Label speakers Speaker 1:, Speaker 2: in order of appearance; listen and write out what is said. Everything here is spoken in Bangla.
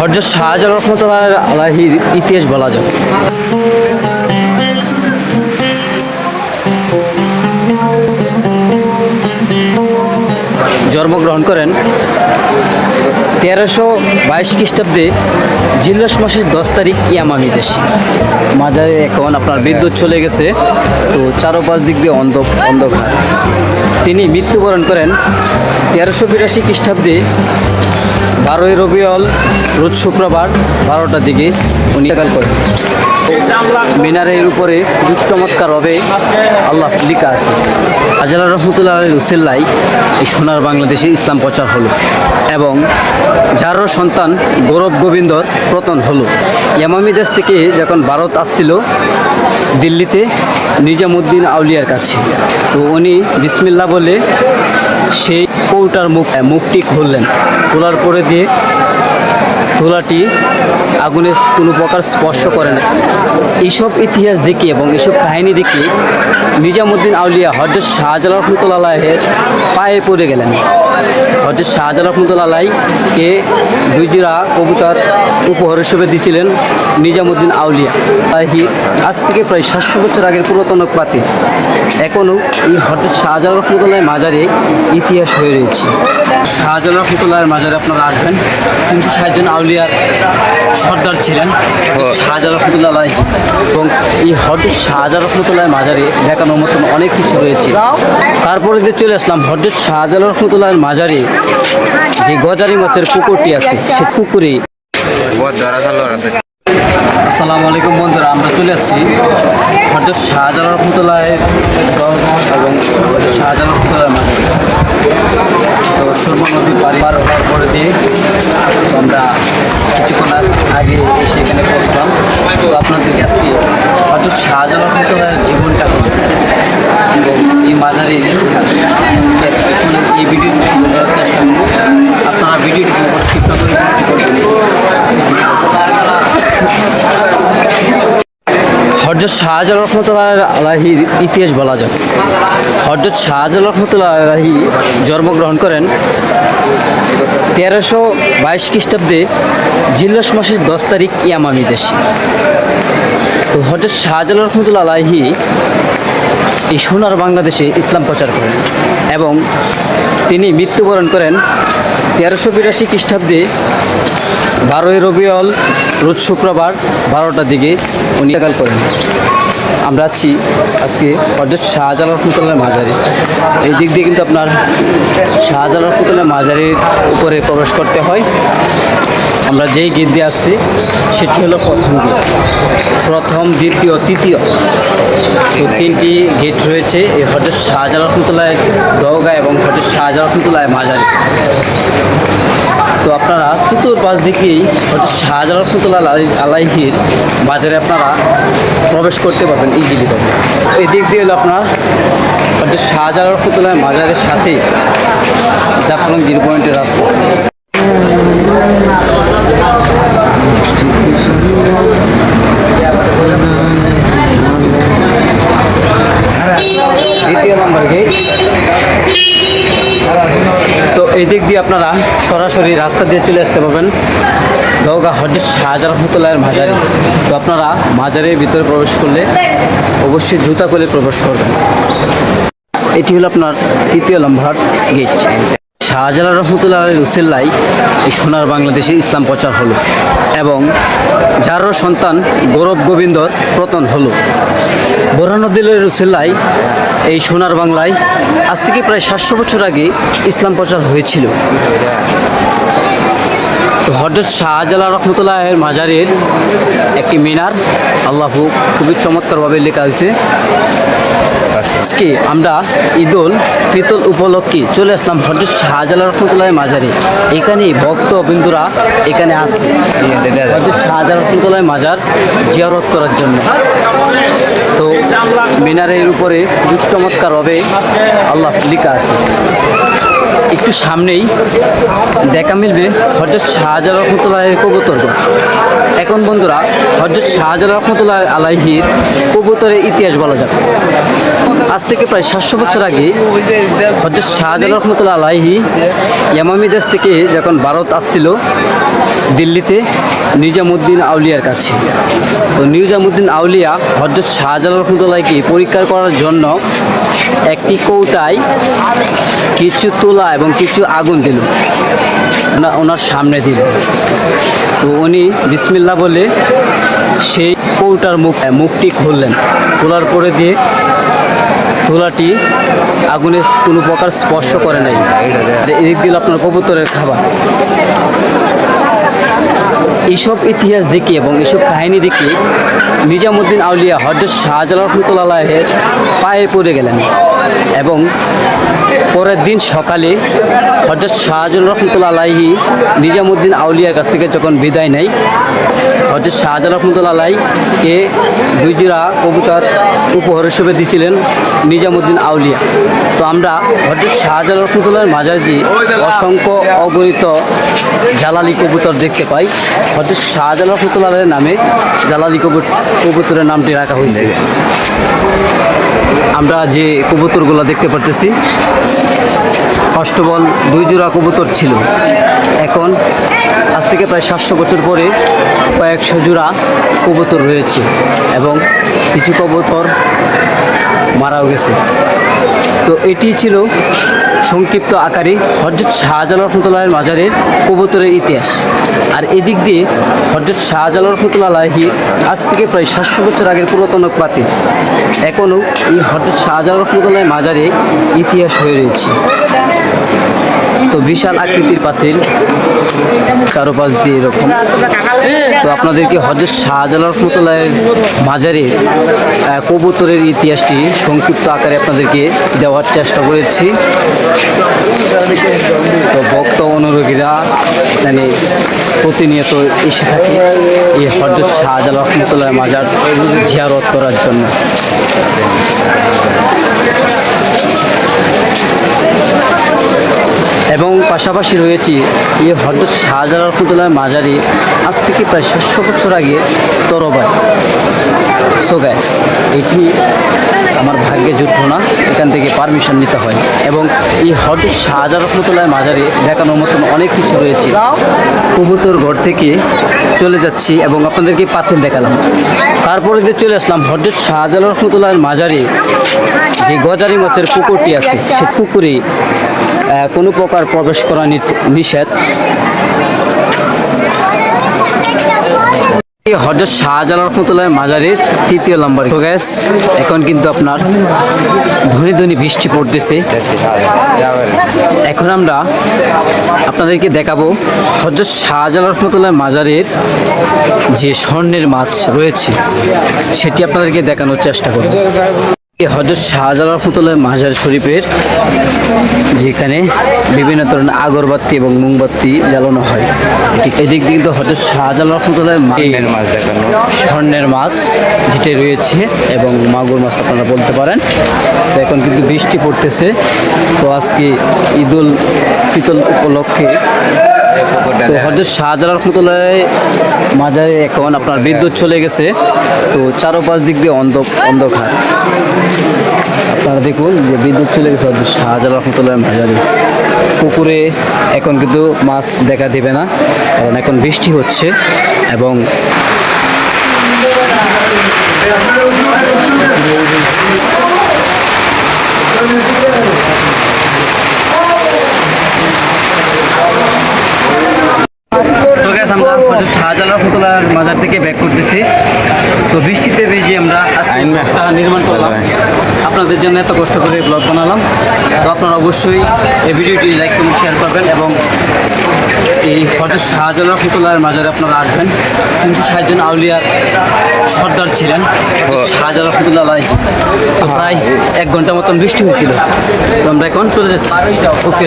Speaker 1: হরজত শাহজাল রহমতুল্লাহ আলাহির ইতিহাস বলা যায় জন্মগ্রহণ করেন তেরোশো বাইশ খ্রিস্টাব্দে জিল্লাস মাসের দশ তারিখ ইয়ামামি দেশে। মাঝারে এখন আপনার বিদ্যুৎ চলে গেছে, তো চারোপাশ দিক দিয়ে অন্ধ অন্ধকার। তিনি মৃত্যুবরণ করেন তেরোশো বিরাশি খ্রিস্টাব্দে, বারোই রবিউল, রোজ শুক্রবার বারোটার দিকে উনি করেন। মিনারের উপরে খুব চমৎকারভাবে আল্লাহ লিখা আছে। আজাল রহমতুল্লাহ রুসেল্লাই এই সোনার বাংলাদেশে ইসলাম প্রচার হলো। এবং যারও সন্তান গৌরব গোবিন্দর পতন হলো। ইয়ামামি দেশ থেকে যখন ভারত আসছিল দিল্লিতে নিজামুদ্দিন আউলিয়ার কাছে, তো উনি বিসমিল্লা বলে সেই কৌটার মুখ মুখটি খুললেন। খোলার পরে দিয়ে তোলাটি আগুনের কোনো প্রকার স্পর্শ করে না। এইসব ইতিহাস দেখে এবং এইসব কাহিনী দেখে নিজামুদ্দিন আউলিয়া হজরত শাহজালাল রহমতুল্লাহের পায়ে পড়ে গেলেন। হজরত শাহজালাল রহমতুল্লাহ কে দুই জোড়া কবুতর উপহার হিসেবে দিয়েছিলেন নিজামুদ্দিন আউলিয়া। আহি আজ থেকে প্রায় সাতশো বছর আগের পুরাতন পাতে। এখনও এই হজরত শাহজালাল রহমতুল্লাহ মাজারে ইতিহাস হয়ে রয়েছে। শাহজালাল রহমতুল্লাহের মাজারে আপনারা আসবেন। কিন্তু ষাটজন আউলিয়ার সর্দার ছিলেন শাহজাহ রহমতুল্লাহ। এবং এই হজরত শাহজাহ রহমতুল্লাহ মাজারে দেখানোর মতন অনেক কিছু রয়েছে তারপরে যে চলে আসলাম হজরত শাহজাহ রহমতুল্লাহ মাজারে যে গজারি মাছের পুকুরটি আছে, সে পুকুরে আসসালামু আলাইকুম বন্ধুরা, আমরা চলে আসছি হজরত শাহজালাল রহমতুল্লাহের এবং হজরত শাহজালাল রহমতুল্লাহ মাজারে তো সুরমা নদী পারি পার হওয়ার পরে দিয়ে আমরা কিছুক্ষণ আগ- এসে এখানে পৌঁছলাম তো আপনাদেরকে আজকে হজরত শাহজালাল রহমতুল্লাহের জীবনটা এই মাজারে এখন এই ভিডিও শাহজালাল রহমতুল্লাহ আলাহির ইতিহাস বলা যায় হজরত শাহজালাল রহমতুল্লাহ জন্মগ্রহণ করেন তেরোশো বাইশ খ্রিস্টাব্দে জিল্লাস মাসের দশ তারিখ ইয়ামামি দেশে। তো হজরত শাহজালাল রহমতুল্লাহ আলাহি এই সোনার বাংলাদেশে ইসলাম প্রচার করেন এবং তিনি মৃত্যুবরণ করেন তেরোশো বিরাশি খ্রিস্টাব্দে বারোই রবিউল রোজ শুক্রবার বারোটার দিকে উনি করেন। আমরা আছি আজকে হজরত শাহজালাল রহমতুল্লাহ মাজারে এই দিক দিয়ে কিন্তু আপনার শাহজালাল রহমতুল্লাহ মাজারের উপরে প্রবেশ করতে হয়। আমরা যেই গেট দিয়ে আসছি, সেটি হলো প্রথম গেট। প্রথম, দ্বিতীয়, তৃতীয়। তো তিনটি গেট রয়েছে, এই হজরত শাহজালাল রহমতুল্লাহ দরগা এবং হজরত শাহজালাল রহমতুল্লাহ মাজারে তো আপনারা চতুর্পাশ দিকেই হচ্ছে শাহজালাল রহমতুল্লাহ আলাই- আলাইহির বাজারে আপনারা প্রবেশ করতে পারবেন ইজিলি এই দিক দিয়ে হলো আপনার শাহজালাল রহমতুল্লাহ মাজারের সাথে জাফলং জিরো পয়েন্টের রাস্তা। তো এই দিক দিয়ে আপনারা সরাসরি রাস্তা দিয়ে চলে আসতে পারবেন। দৌগা হজরত শাহজালাল রহমতুল্লাহের মাজারে। তো আপনারা মাজারের ভিতরে প্রবেশ করলে অবশ্যই জুতা করে প্রবেশ করবেন। এটি হলো আপনার তৃতীয় নম্বর গেট। শাহজালাল রহমতুল্লাহ রুসেল্লাই এই সোনার বাংলাদেশে ইসলাম প্রচার হলো এবং যারও সন্তান গৌরব গোবিন্দর পতন হলো। বোরহানুদ্দিন রুসেল্লাই এই সোনার বাংলায় আজ থেকে প্রায় সাতশো বছর আগে ইসলাম প্রচার হয়েছিল। হজরত শাহজালাল রহমতুল্লাহের মাজারের একটি মিনার, আল্লাহু খুবই চমৎকারভাবে লেখা হয়েছে। আজকে আমরা ঈদুল ফিতল উপলক্ষে চলে আসলাম হজরত শাহজালাল রহমতুল্লাহের মাজারে। এখানে ভক্ত বিন্দুরা এখানে আসছে। হজরত শাহজালাল রহমতুল্লাহ মাজার জিয়ারত করার জন্য। তো মিনারের উপরে খুবই চমৎকারভাবে আল্লাহ লেখা আছে। একটু সামনেই দেখা মিলবে হজরত শাহজালাল রহমতুল্লাহের কবুতরগড় এখন বন্ধুরা, হজরত শাহজালাল রহমতুল্লাহ আলাইহির কবুতরের ইতিহাস বলা যাবে আজ থেকে প্রায় সাতশো বছর আগে হজরত শাহজালাল রহমতুল্লাহ আলাইহি ইয়ামামি দেশ থেকে যখন ভারত আসছিল, দিল্লিতে নিজামুদ্দিন আউলিয়ার কাছে। তো নিজামুদ্দিন আউলিয়া হজরত শাহজালাল রহমতুল্লাহকে পরীক্ষা করার জন্য একটি কৌটায় কিছু তোলা এবং কিছু আগুন দিল। ওনা- ওনার সামনে দিল। তো উনি বিসমিল্লা বলে সেই কৌটার মুখ, মুখটি খুললেন। খোলার পরে দিয়ে তুলাটি আগুনের কোনো প্রকার স্পর্শ করে নাই। এদিক দিল আপনার কবুতরের খাবার। এইসব ইতিহাস দেখে এবং এইসব কাহিনী দেখে নিজামুদ্দিন আউলিয়া হজরত শাহজালাল রহমতুল্লাহের পায়ে পড়ে গেলেন এবং পরের দিন সকালে হজরত শাহজালাল রহমতুল্লাহি নিজামুদ্দিন আউলিয়ার কাছ থেকে যখন বিদায় নেয় হজরত শাহজালাল রহমতুল্লাহ আলাই কে দুই জিরা কবুতর উপহার হিসেবে দিয়েছিলেন নিজামুদ্দিন আউলিয়া। তো আমরা হজরত শাহজালাল রহমতুল্লাহর মাঝাজি অসংখ্য অগণিত জালালি কবুতর দেখতে পাই। হজরত শাহজালাল রহমতুল্লাহের নামে জালালি কবুত, কবুতরের নামটি রাখা হয়েছে। আমরা যে কবুতরগুলো দেখতে পারতেছি অষ্টবল দুই জোড়া কবুতর ছিল। এখন আজ থেকে প্রায় সাতশো বছর পরে কয়েকশো জোড়া কবুতর রয়েছে এবং কিছু কবুতর মারাও গেছে। তো এটি ছিল সংক্ষিপ্ত আকারে হজরত শাহজালাল রহমতুল্লাহের মাজারের কবুতরের ইতিহাস। আর এদিক দিয়ে হজরত শাহজালাল রহমতুল্লাহ আজ থেকে প্রায় সাতশো বছর আগের পুরাতন পাতে এখনও এই হজরত শাহজালাল রহমতুল্লাহ মাজারে ইতিহাস হয়ে রয়েছে। তো বিশাল আকৃতির পাতিল, চারোপাশ দিয়ে এরকম। তো আপনাদেরকে হজরত শাহজালাল রহমতুল্লাহের মাজারে কবুতরের ইতিহাসটি সংক্ষিপ্ত আকারে আপনাদেরকে দেওয়ার চেষ্টা করেছি। তো ভক্ত অনুরোগীরা মানে প্রতিনিয়ত এসে থাকে এই হজরত শাহজালাল রহমতুল্লাহ মাজার জিয়ারত করার জন্য। এবং পাশাপাশি রয়েছে এই হজরত শাহজালাল রহমতুল্লাহ মাজারে আজ থেকে প্রায় সাতশো বছর আগে তরবাই সো এটি আমার ভাগ্যে জুটলো না, এখান থেকে পারমিশন নিতে হয়। এবং এই হজরত শাহজালাল রহমতুল্লাহ মাজারে দেখানোর মতন অনেক কিছু রয়েছে। কবুতর ঘর থেকে চলে যাচ্ছি এবং আপনাদেরকে পাথর দেখালাম। তারপরে যে চলে আসলাম, হজরত শাহজালাল রহমতুল্লাহ মাজারে যে গজারি মাছের পুকুরটি আছে সে পুকুরে কোনো প্রকার প্রবেশ করা নিষেধ। হজরত শাহজালাল রহমতুল্লাহ মাজারের তৃতীয় নম্বর গ্যাস এখন কিন্তু আপনার ধনী ধনী বৃষ্টি পড়তেছে। এখন আমরা আপনাদেরকে দেখাবো হজরত শাহজালাল রহমতুল্লাহ মাজারের যে স্বর্ণের মাছ রয়েছে, সেটি আপনাদেরকে দেখানোর চেষ্টা করব। হজরত শাহজালাল রহমতুল্লাহ মাজার শরীফের যেখানে বিভিন্ন ধরনের আগরবাতি এবং মোমবাতি জ্বালানো হয়। এদিক দিয়ে কিন্তু হজরত শাহজালাল রহমতুল্লাহ
Speaker 2: মাছ দেখানো।
Speaker 1: স্বর্ণের মাছ যেটি রয়েছে এবং মাগুর মাছ আপনারা বলতে পারেন। তো এখন কিন্তু বৃষ্টি পড়তেছে। তো আজকে ঈদুল ফিতল উপলক্ষে তো হজরত শাহজালাল রহমতুল্লাহ মাজারে এখন আপনার বিদ্যুৎ চলে গেছে। তো চারোপাশ দিক দিয়ে অন্ধ অন্ধকার। আপনারা দেখুন যে বিদ্যুৎ চলে গেছে হজরত শাহজালাল রহমতুল্লাহ মাজারে পুকুরে এখন কিন্তু মাছ দেখা দেবে না, কারণ এখন বৃষ্টি হচ্ছে এবং তো guys, আমরা হজরত শাহজালাল রহমতুল্লাহর মাজার থেকে ব্যাক করতেছি। তো বৃষ্টিতে বেজে আমরা। নির্মাণ করলাম। আপনাদের জন্য এত কষ্ট করে ব্লগ বানালাম। তো আপনারা অবশ্যই এই ভিডিওটি লাইক করুন শেয়ার করবেন এবং এই হজরত শাহজালাল রহমতুল্লাহর মাজারে আপনারা আসবেন। তিনশো ষাট জন আউলিয়ার সর্দার ছিলেন শাহজালাল রহমতুল্লাহ। তো প্রায় এক ঘণ্টা মতন বৃষ্টি হয়েছিল। তো আমরা এখন চলে যাচ্ছি। ওকে